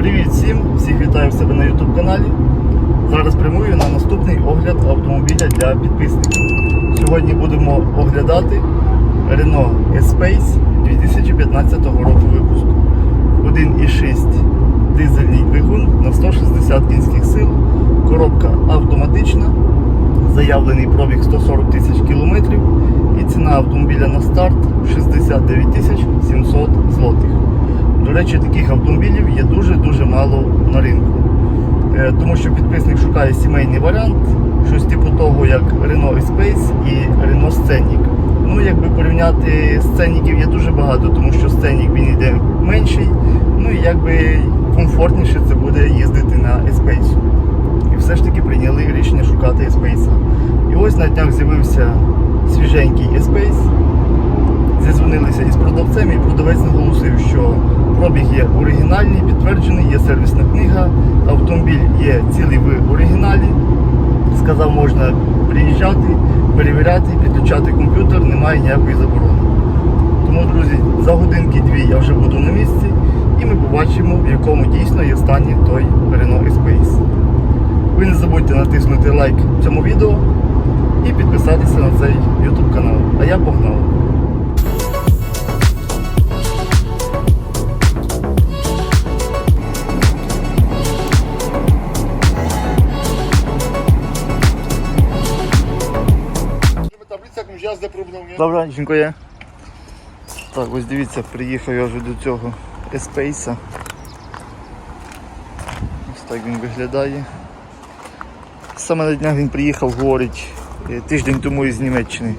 Привіт всім! Всіх вітаю в себе на YouTube каналі. Зараз прямую на наступний огляд автомобіля для підписників. Сьогодні будемо оглядати Renault Espace 2015 року випуску. 1,6 дизельний двигун на 160 кінських сил, коробка автоматична, заявлений пробіг 140 тисяч кілометрів і ціна автомобіля на старт 69 700 злотих. До речі, таких автомобілів є дуже-дуже мало на ринку. Е, Тому що підписник шукає сімейний варіант, щось типу того, як Renault Espace і Renault Scenic. Ну, якби порівняти сценіків є дуже багато, тому що сценік він йде менший, ну і якби комфортніше це буде їздити на Espace. І все ж таки прийняли рішення шукати Espace. І ось на днях з'явився свіженький Espace. Зізвонилися із продавцем, і продавець наголосив, що пробіг є оригінальний, підтверджений, є сервісна книга, автомобіль є цілий в оригіналі. Сказав, можна приїжджати, перевіряти, підключати комп'ютер, немає ніякої заборони. Тому, друзі, за годинки-дві я вже буду на місці і ми побачимо, в якому дійсно є стані той Renault Espace. Ви не забудьте натиснути лайк цьому відео і підписатися на цей YouTube канал. А я погнав. Jakąś jazdę próbną? Добре, дякую. Так, ось дивіться, приїхав я вже до цього Еспейса. Ось так він виглядає. Саме на днях він приїхав, говорить, е, тиждень тому із Німеччини.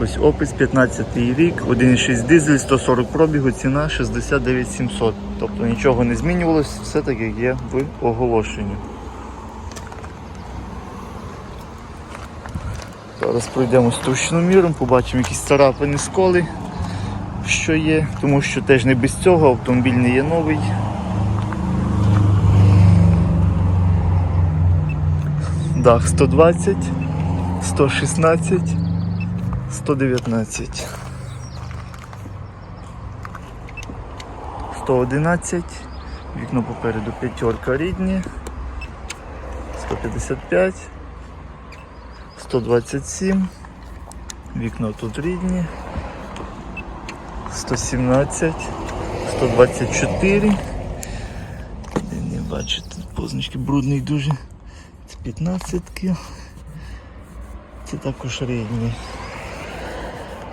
Ось опис 15 рік, 1,6 дизель, 140 пробігу, ціна 69 700. Тобто нічого не змінювалося, все так як є в оголошенні. Зараз пройдемо товщиноміром, побачимо якісь царапини сколи, що є, тому що теж не без цього автомобіль не є новий. Дах 120, 116, 119, 111, вікно попереду п'ятерка рідні, 155. 127. Вікно тут рідні. 117, 124. Не бачу, тут позначки брудний дуже. Це 15. Це також рідні.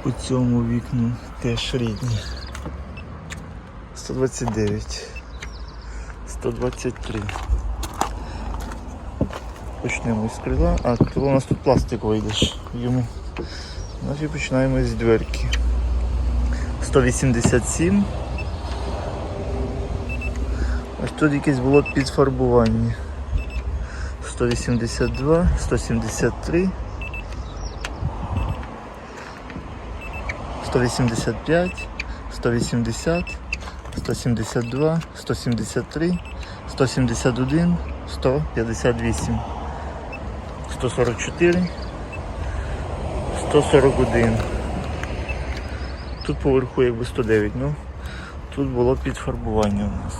По цьому вікну теж рідні. 129. 123. Почнемо з крила. А, крило у нас тут пластикове йдеш йому. Значить починаємо з дверки. 187. Ось тут якесь було підфарбування. 182, 173. 185, 180, 172, 173, 171, 158. 144, 141. Тут поверху якби 109, ну тут було підфарбування у нас.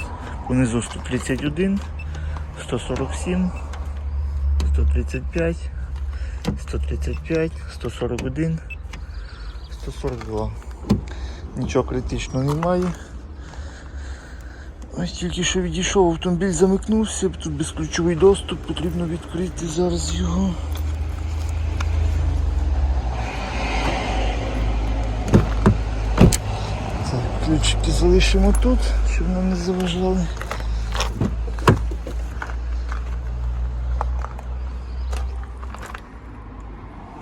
Понизу 131, 147, 135, 135, 141, 142. Нічого критичного немає. Ось тільки що відійшов, автомобіль замикнувся, тут безключовий доступ, потрібно відкрити зараз його. Так, ключики залишимо тут, щоб нам не заважали.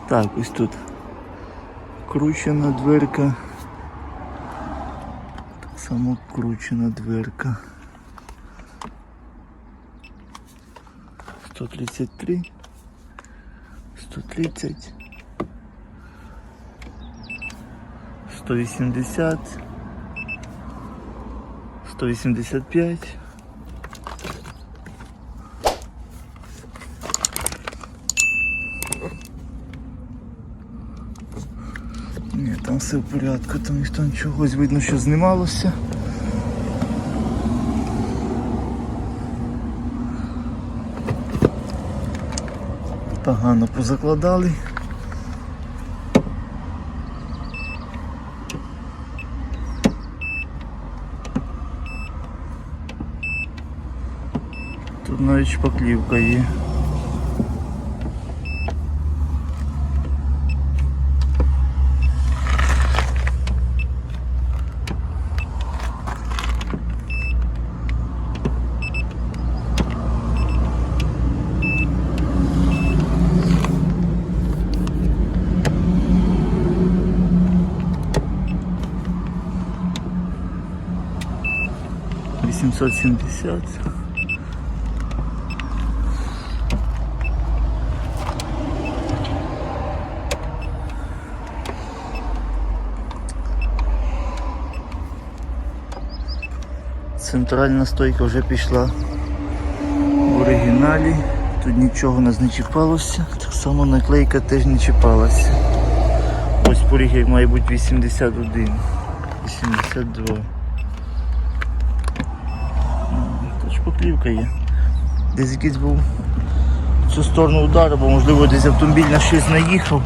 Так, ось тут кручена дверка. Самокручена дверка. 133, 130, 180, 185. Ні, там все в порядку, там ніхто нічого видно, що знімалося. Погано позакладали. Тут навіть шпаклівка є. Вісімсот сімдесят. Центральна стойка вже пішла в оригіналі. Тут нічого не чіпалося. Так само наклейка теж не чіпалася. Ось поріг як має бути 81. 82. М, Тут шпаклівка є. Десь якийсь був в цю сторону удар, або можливо десь автомобіль на щось наїхав.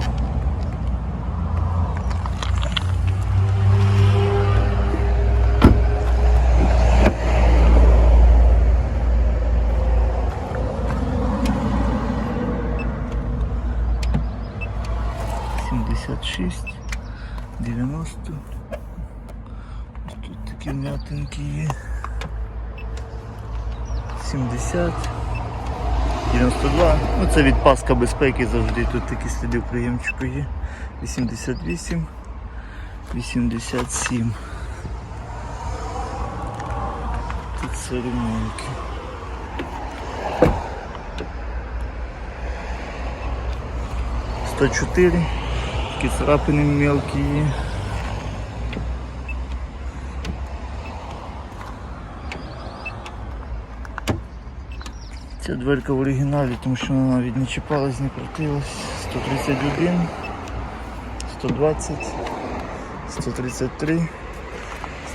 Сімдесят дев'яносто. Тут такі м'ятинки є. 70, 92. Ну це від паска безпеки завжди. Тут такі сліди в є. 88, 87. Тут церемонки. Сто чотири. Такі царапини мелкі є. Ця дверка в оригіналі, тому що вона навіть не чіпалась, не крутилась. 131, 120, 133,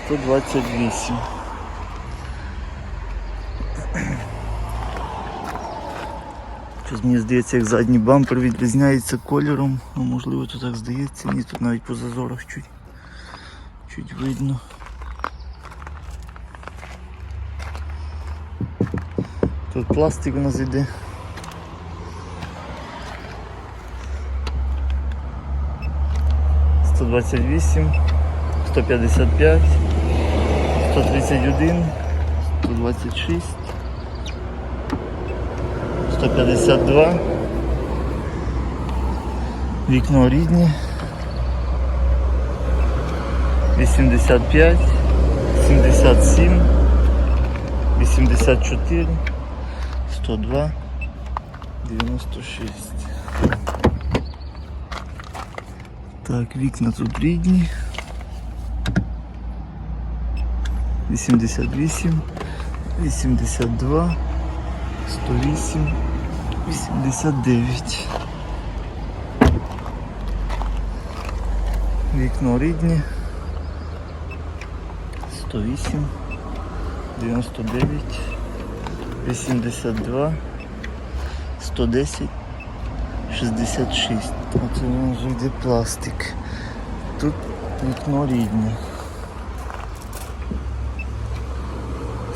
128. Щось мені здається, як задній бампер відрізняється кольором. Ну, можливо, то так здається. Ні, тут навіть по зазорах чуть, чуть видно. Тут пластик у нас іде. Сто двадцять вісім, сто п'ятдесят п'ять, сто тридцять один, сто двадцять шість, сто п'ятдесят два. Вікно рідні. 85, 77, 84, 102, 96. Так, вікна тут рідні. 88, 82, 108, 89. Вікно рідні. 108, 99, 82, 110, 66. От воно вже йде пластик. Тут вікно рідне.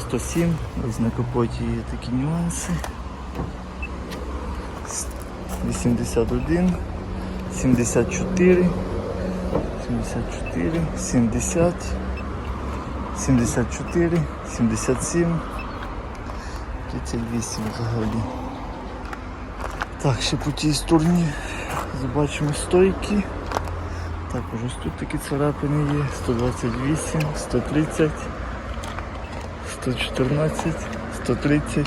107, ось на капоті є такі нюанси. 81, 74, 74, 70, 74, 77, 38 взагалі. Так, ще по тій стороні побачимо стойки. Також ось тут такі царапини є. 128, 130, 114, 130,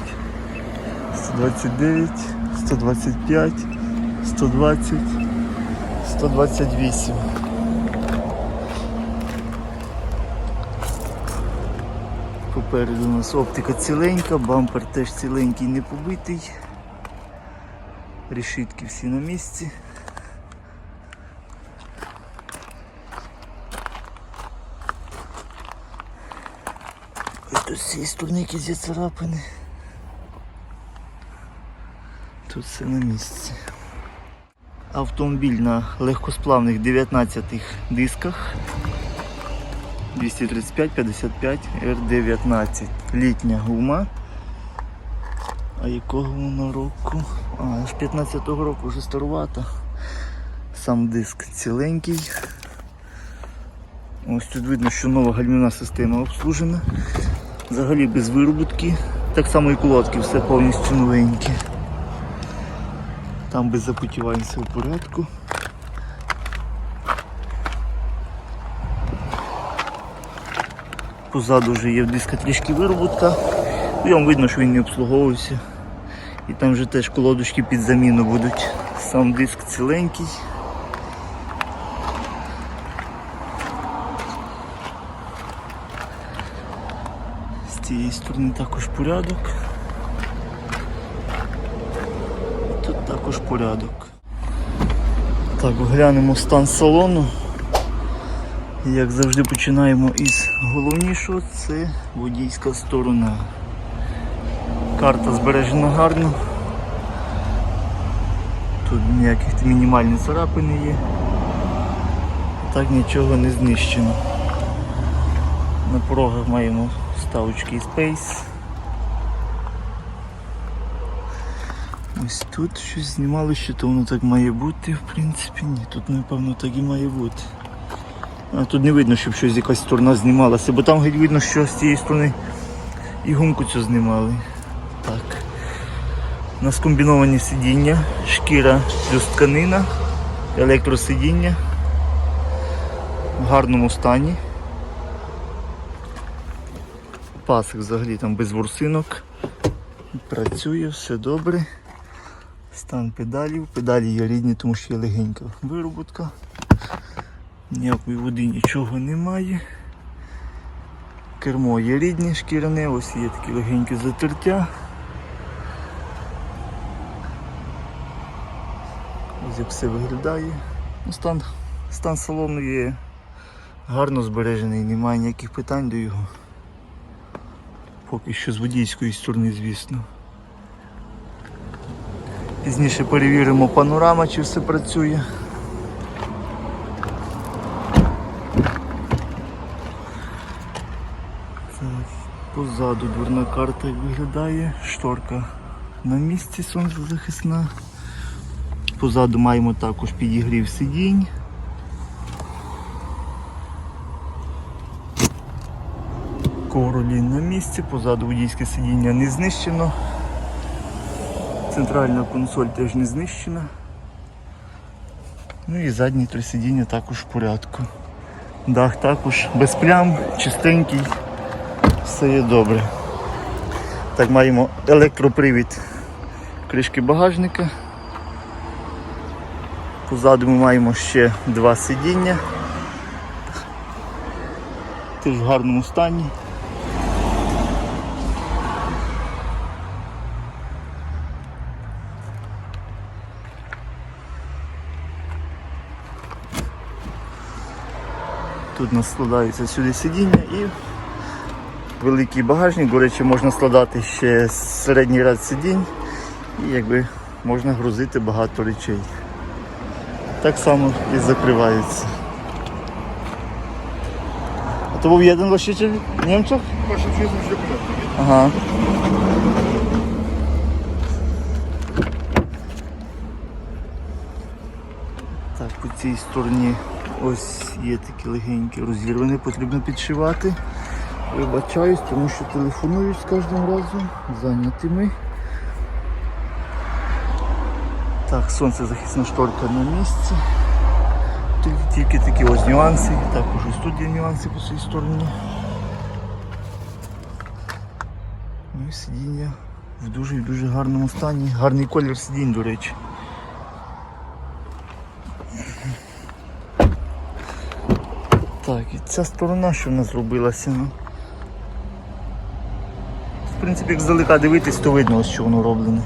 129, 125, 120, 128. Попереду у нас оптика ціленька, бампер теж ціленький, не побитий. Решітки всі на місці. Тут з цієї сторони якісь є царапини. Тут все на місці. Автомобіль на легкосплавних 19 дисках. 235 55 R19. Літня гума. А якого воно року? А, аж 15-го року вже старувата. Сам диск ціленький. Ось тут видно, що нова гальмівна система обслужена. Взагалі без виробітки. Так само і колодки, все повністю новенькі. Там без запотівань все в порядку. Позаду вже є диска трішки виробітка. Йому видно, що він не обслуговувався. І там вже теж колодочки під заміну будуть. Сам диск ціленький. З цієї сторони також порядок. Тут також порядок. Так, глянемо стан салону. Як завжди починаємо із головнішого, це водійська сторона. Карта збережена гарно. Тут ніяких мінімальні царапини є. Так нічого не знищено. На порогах маємо ставочки Space. Ось тут щось знімали, що то воно так має бути, в принципі, ні, тут напевно так і має бути. Тут не видно, щоб щось якась сторона знімалася, бо там видно, що з цієї сторони і гумку цю знімали. Так. У нас комбіновані сидіння, шкіра плюс тканина, електросидіння в гарному стані. Пасик взагалі там без ворсинок. Працює, все добре. Стан педалів. Педалі є рідні, тому що є легенька виробутка. Ніякої води нічого немає. Кермо є рідне, шкіряне, ось є такі легенькі затертя. Ось як все виглядає. Ну, стан, стан салону є гарно збережений, немає ніяких питань до його. Поки що з водійської сторони, звісно. Пізніше перевіримо панорама, чи все працює. Позаду дверна карта виглядає, шторка на місці сонцезахисна. Позаду маємо також підігрів сидінь. Ковролі на місці, позаду водійське сидіння не знищено. Центральна консоль теж не знищена. Ну і задні три сидіння також в порядку. Дах також без плям, чистенький, все є добре. Так, маємо електропривід кришки багажника. Позаду ми маємо ще два сидіння. Теж в гарному стані. Тут нас складаються сюди сидіння і великий багажник. До речі, можна складати ще середній ряд сидінь і якби можна грузити багато речей. Так само і закривається. А то був один властитель в Німцях? Masz wszystko. Ага. Так, по цій стороні ось є такі легенькі розірвані, потрібно підшивати. Вибачаюсь, тому що телефонують з кожним разом, зайнятими. Так, сонцезахисна шторка на місці. Тільки, тільки такі ось нюанси. Також ось тут є нюанси по цій стороні. Ну і сидіння в дуже і дуже гарному стані. Гарний колір сидінь, до речі. Так, і ця сторона, що в нас зробилася. Ну в принципі, як здалека дивитись, то видно, ось що воно роблене.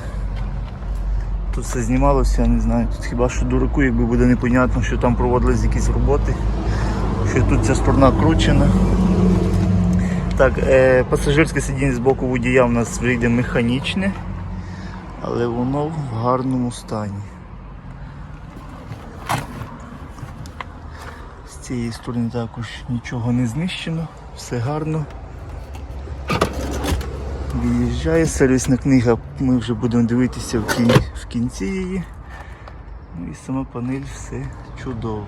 Тут все знімалося, я не знаю, тут хіба що дураку, якби буде непонятно, що там проводились якісь роботи, що тут ця сторона кручена. Так, е, Пасажирське сидіння з боку водія в нас вийде механічне, але воно в гарному стані. З цієї сторони також нічого не знищено, все гарно. Виїжджає сервісна книга, ми вже будемо дивитися в, кін... в кінці її. Ну і сама панель все чудово.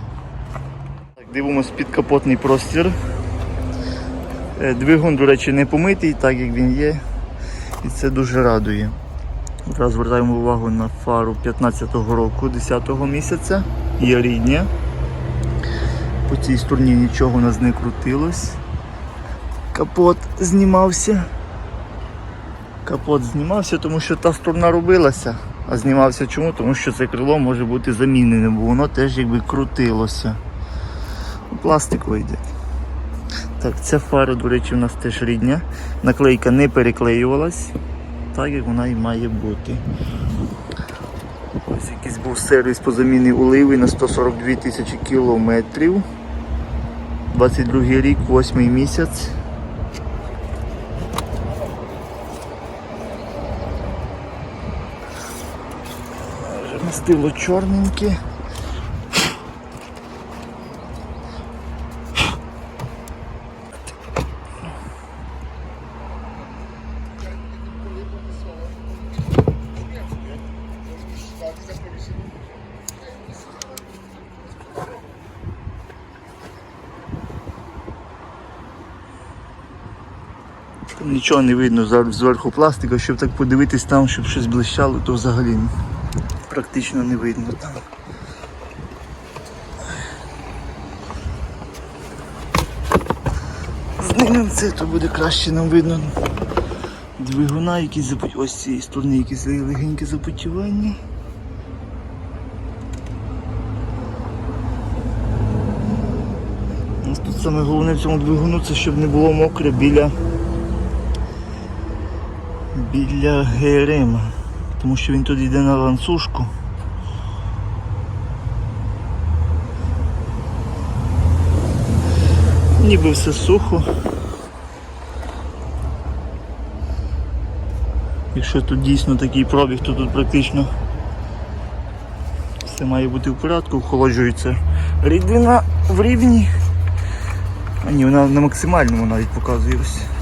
Так, дивимось підкапотний простір. Е, Двигун, до речі, не помитий, так як він є. І це дуже радує. Зараз звертаємо увагу на фару 15-го року, 10-го місяця. Є рідня. По цій стороні нічого у нас не крутилось. Капот знімався. Капот знімався, тому що та сторона робилася. А знімався чому? Тому що це крило може бути замінене, бо воно теж якби крутилося. Ну, Пластик вийде. Так, ця фара, до речі, у нас теж рідня. Наклейка не переклеювалась, так як вона і має бути. Ось якийсь був сервіс по заміні оливи на 142 тисячі кілометрів. 22 рік, 8 місяць. Мастило чорненьке. Нічого не видно зверху пластика, щоб так подивитись там, щоб щось блищало, то взагалі практично не видно там. Знімемо це, то буде краще нам видно. Двигуна, якісь запу... ось цієї сторони якісь легеньке запотівання. Тут саме головне в цьому двигуну це щоб не було мокре біля біля ГРМ, тому що він тут йде на ланцюжку. Ніби все сухо. Якщо тут дійсно такий пробіг, то тут практично все має бути в порядку, охолоджується рідина в рівні. А ні, вона на максимальному навіть показує ось.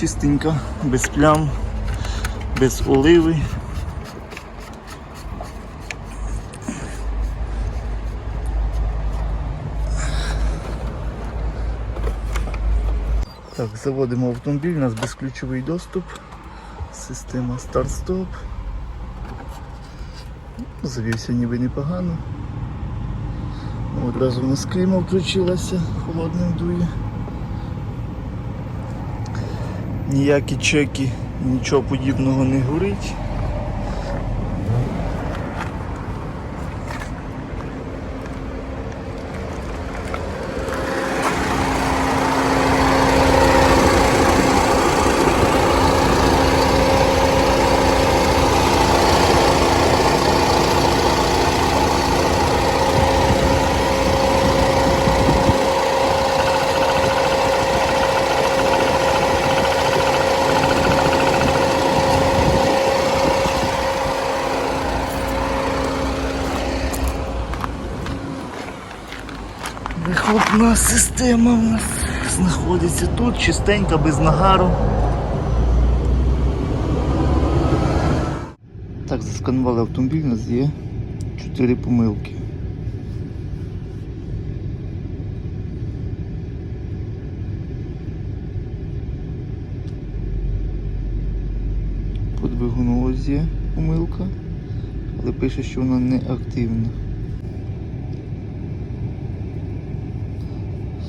Чистенька, без плям, без оливи. Так, заводимо автомобіль, у нас безключовий доступ, система старт-стоп. Завівся ніби непогано. Одразу в нас кліма включилася, холодним дує. Ніякі чеки, нічого подібного не горить. Вихлопна система у нас знаходиться тут, чистенька, без нагару. Так, засканували автомобіль, у нас є 4 помилки. По є помилка, але пише, що вона не активна.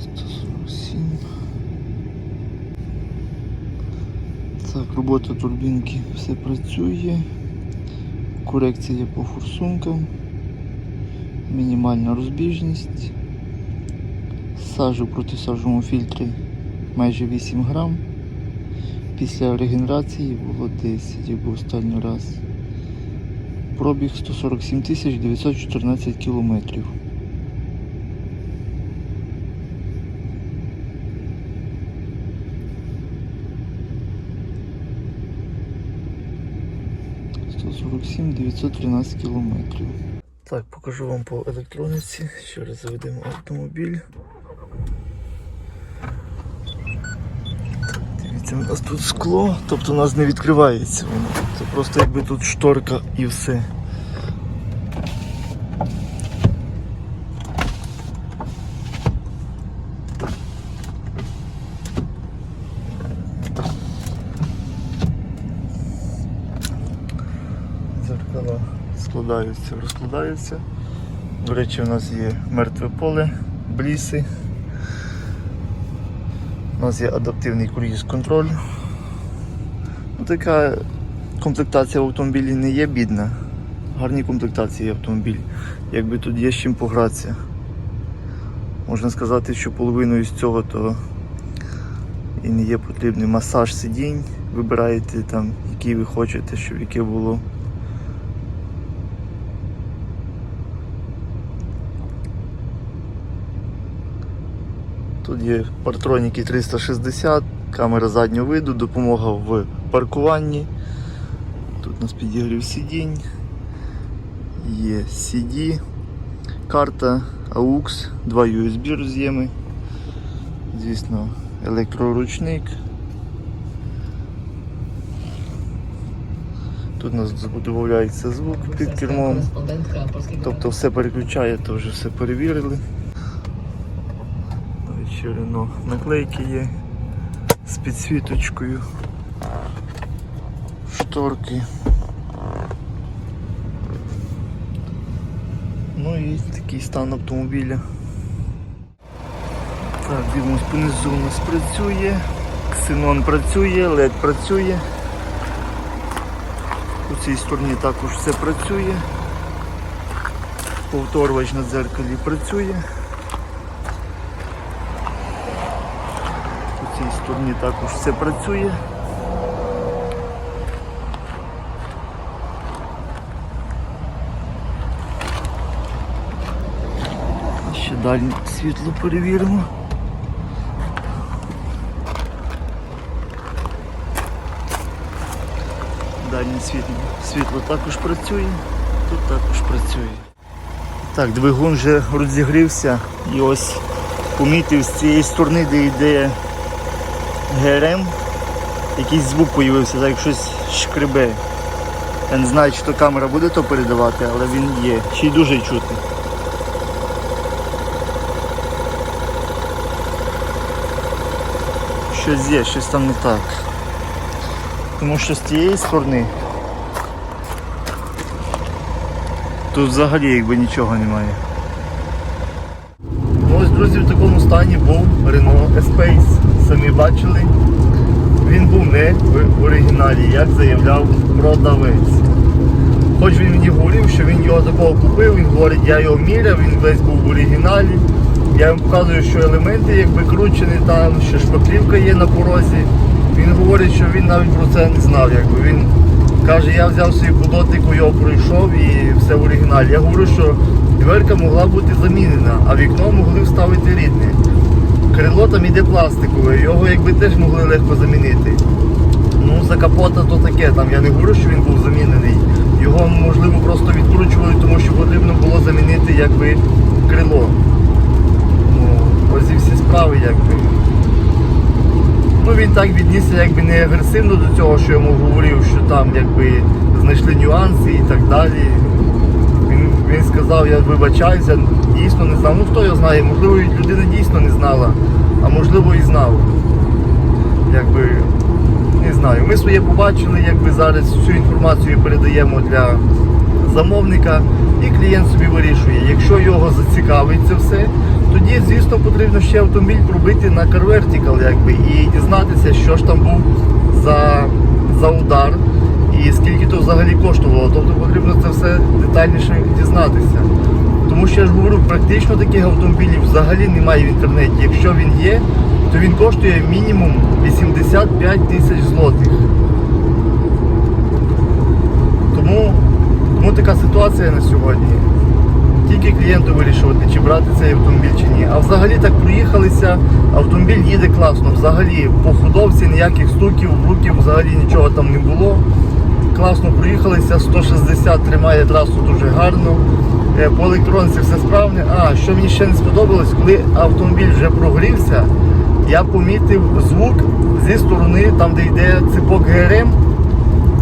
147. Так, робота турбінки все працює. Корекція по форсункам. Мінімальна розбіжність. Сажу проти сажовому фільтрі майже 8 грам. Після регенерації було 10, як був останній раз. Пробіг 147 914 кілометрів. Сто сорок сім 913 кілометрів. Так, покажу вам по електроніці. Ще раз заведемо автомобіль. Дивіться, у нас тут скло, тобто у нас не відкривається воно. Це просто якби тут шторка і все. Складаються, розкладаються. До речі, у нас є мертве поле, бліси. У нас є адаптивний круїз-контроль. Ну, така комплектація в автомобілі не є бідна. Гарні комплектації є автомобіль. Якби тут є з чим погратися. Можна сказати, що половиною з цього то і не є потрібний масаж сидінь. Вибираєте там, який ви хочете, щоб яке було. Тут є партроніки 360, камера заднього виду, допомога в паркуванні. Тут у нас підігрів сидінь, є CD, карта AUX, два USB роз'єми, звісно, електроручник. Тут у нас додається звук під кермом. Тобто все переключає, то вже все перевірили. Ще Рено наклейки є з підсвіточкою. Шторки. Ну і такий стан автомобіля. Так, дивимось понизу у нас працює, ксенон працює, LED працює. У цій стороні також все працює. Повторювач на дзеркалі працює. Цій стороні також все працює. Ще дальнє світло перевіримо. Дальнє світло, світло також працює, тут також працює. Так, двигун вже розігрівся і ось помітив з цієї сторони, де йде ГРМ, якийсь звук з'явився, так як щось шкребе. Я не знаю, чи то камера буде то передавати, але він є. Ще й дуже чути. Щось є, щось там не так. Тому що з тієї сторони тут взагалі якби нічого немає. Ось, друзі, в такому стані був Renault Espace. Самі бачили. Він був не в оригіналі, як заявляв продавець. Хоч він мені говорив, що він його такого купив, він говорить, я його міряв, він весь був в оригіналі. Я йому показую, що елементи якби кручені там, що шпаклівка є на порозі. Він говорить, що він навіть про це не знав. Якби. Він каже, я взяв собі по дотику, його пройшов і все в оригіналі. Я говорю, що дверка могла бути замінена, а вікно могли вставити рідне. Крило там іде пластикове, його якби теж могли легко замінити. Ну, за капота то таке, там я не говорю, що він був замінений. Його можливо просто відкручували, тому що потрібно було замінити якби крило. Ну, ось і всі справи якби. Ну він так віднісся якби не агресивно до цього, що йому говорив, що там якби знайшли нюанси і так далі. Він, сказав, я вибачаюся, дійсно не знав. Ну хто його знає, можливо, людина дійсно не знала, а можливо і знав. Якби не знаю. Ми своє побачили, якби зараз всю інформацію передаємо для замовника і клієнт собі вирішує. Якщо його зацікавить це все, тоді, звісно, потрібно ще автомобіль пробити на Car Vertical, якби, і дізнатися, що ж там був за, за удар і скільки то взагалі коштувало. Тобто потрібно це все детальніше дізнатися. Тому що я ж говорю, практично таких автомобілів взагалі немає в інтернеті. Якщо він є, то він коштує мінімум 85 тисяч злотих. Тому, тому така ситуація на сьогодні. Тільки клієнту вирішувати, чи брати цей автомобіль чи ні. А взагалі так проїхалися, автомобіль їде класно. Взагалі по ходовці ніяких стуків, руків, взагалі нічого там не було. Класно проїхалися, 160 тримає трасу дуже гарно. е, по електроніці все справне. А, що мені ще не сподобалось, коли автомобіль вже прогрівся, я помітив звук зі сторони, там де йде ципок ГРМ,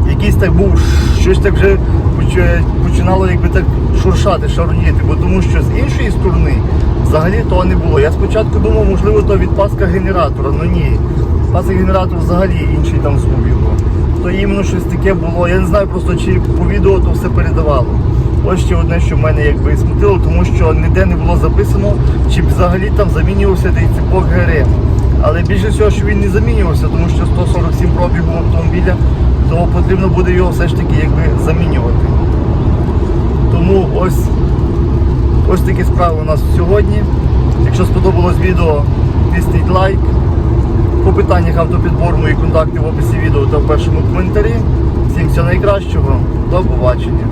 якийсь так був, щось так вже починало якби так шуршати, шарудіти, бо тому що з іншої сторони взагалі того не було. Я спочатку думав, можливо, то від паска генератора, але ні. Пасок генератор взагалі інший там звук його. То іменно щось таке було. Я не знаю просто чи по відео то все передавало. Ось ще одне, що в мене якби смутило, тому що ніде не було записано, чи взагалі там замінювався той цепок ГРМ. Але більше всього, що він не замінювався, тому що 147 пробігу автомобіля, то потрібно буде його все ж таки якби замінювати. Тому ось, ось такі справи у нас сьогодні. Якщо сподобалось відео, тисніть лайк. По питаннях автопідбору мої контакти в описі відео та в першому коментарі. Всім всього найкращого. До побачення.